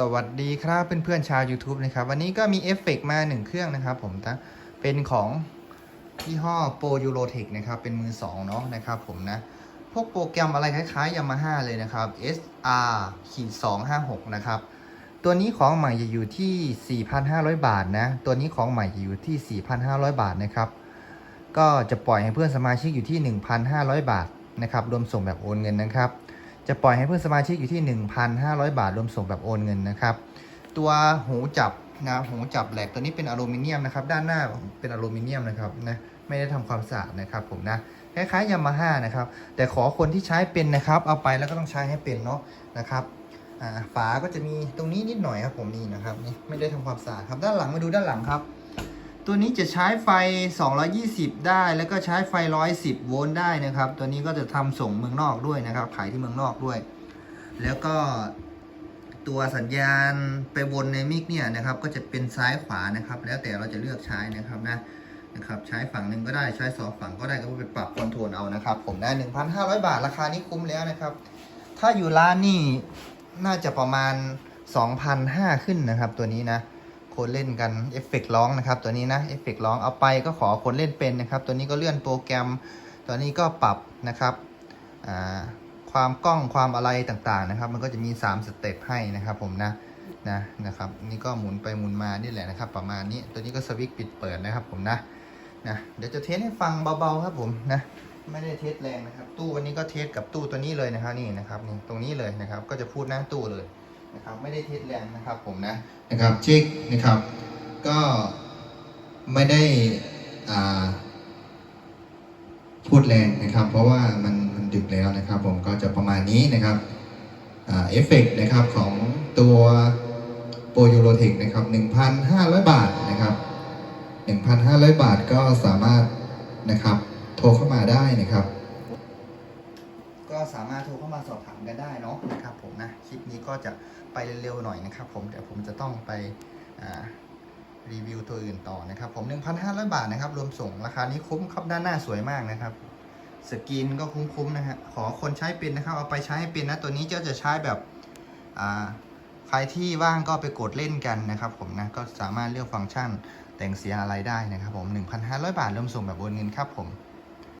สวัสดีครับเพื่อนๆชาว YouTube นะครับ วันนี้ก็มีเอฟเฟกต์มาหนึ่งเครื่องนะครับผมนะเป็นของยี่ห้อโปรยูโรเทคนะครับ เป็นมือสองเนาะนะครับผมนะ พวกโปรแกรมอะไรคล้ายๆ Yamaha เลยนะครับ SR ขีด256 นะครับ ตัวนี้ของใหม่จะอยู่ที่ 4,500 บาทนะ ตัวนี้ของใหม่จะอยู่ที่ 4,500 บาทนะครับ ก็จะปล่อยให้เพื่อนสมาชิกอยู่ที่ 1,500 บาทนะครับรวมส่งแบบโอนเงินนะครับ จะปล่อยให้เพื่อนสมาชิกอยู่ที่ 1,500 บาทรวมส่งแบบโอนเงินนะครับ ตัวหูจับนะหูจับแหลกตัวนี้เป็นอลูมิเนียมนะครับ ด้านหน้าเป็นอลูมิเนียมนะครับนะไม่ได้ทำความสะอาดนะครับผมนะคล้ายๆยามาฮ่านะครับ แต่ขอคนที่ใช้เป็นนะครับ เอาไปแล้วก็ต้องใช้ให้เป็นเนาะนะครับฝาก็จะมีตรงนี้นิดหน่อยครับผมนี่นะครับนี่ไม่ได้ทำความสะอาดครับ ด้านหลังมาดูด้านหลังครับ ตัวนี้จะใช้ไฟ 220 ได้ แล้วก็ใช้ไฟ 110 โวลต์ได้นะครับ ตัวนี้ก็จะทำส่งเมืองนอกด้วยนะครับ ขายที่เมืองนอกด้วย แล้วก็ตัวสัญญาณไปวนในมิกเนี่ยนะครับ ก็จะเป็นซ้ายขวานะครับ แล้วแต่เราจะเลือกใช้นะครับนะนะครับ ใช้ฝั่งหนึ่งก็ได้ ใช้สองฝั่งก็ได้ ก็ไปปรับคอนโทรลเอานะครับ ผมได้ 1,500 บาท ราคานี้คุ้มแล้วนะครับ ถ้าอยู่ร้านนี่น่าจะประมาณ 2,500 ขึ้นนะครับ ตัวนี้นะ คนเล่นกันเอฟเฟกต์ร้องนะครับตัวนี้นะเอฟเฟกต์ร้องเอาไปก็ขอคนเล่นเป็นนะครับ ตัวนี้ก็เลื่อนโปรแกรม ตัวนี้ก็ปรับนะครับความกล้องความอะไรต่างๆนะครับ มันก็จะมี 3 สเต็ปให้นะครับผมนะนะนะครับนี่ก็หมุนไปหมุนมานี่แหละนะครับ ประมาณนี้ตัวนี้ก็สวิตช์ปิดเปิดนะครับผมนะนะเดี๋ยวจะเทสให้ฟังเบาๆครับผมนะไม่ได้เทสแรงนะครับ ตู้วันนี้ก็เทสกับตู้ตัวนี้เลยนะครับนี่นะครับนี่ตรงนี้เลยนะครับ ก็จะพูดหน้าตู้เลย นะครับไม่ได้เทสแรงนะครับผมนะนะครับเช็คนะครับก็ไม่ได้อ่าพูดแรงนะครับ เพราะว่ามันมันดึกแล้วนะครับ ผมก็จะประมาณนี้นะครับเอฟเฟกต์นะครับของตัวโปรยูโรเทคนะครับ 1,500 บาทนะครับ 1,500 บาทก็สามารถนะครับโทรเข้ามาได้นะครับ ก็สามารถโทรเข้ามาสอบถามกันได้เนาะนะครับผมนะ ก็จะไปเร็วๆหน่อยนะครับผมเดี๋ยวผมจะต้องไปรีวิวตัวอื่นต่อนะครับผม 1,500 บาทนะครับ รวมส่งราคานี้คุ้มครับด้านหน้าสวยมากนะครับ สกรีนก็คุ้มๆนะฮะขอคนใช้เป็นนะครับ เอาไปใช้ให้เป็นนะตัวนี้เจ้าจะใช้แบบใครที่ว่างก็ไปกดเล่นกันนะครับ ผมนะก็สามารถเลือกฟังก์ชันแต่งเสียงอะไรได้นะครับผม 1,500 บาทรวมส่งแบบโอนเงินครับผม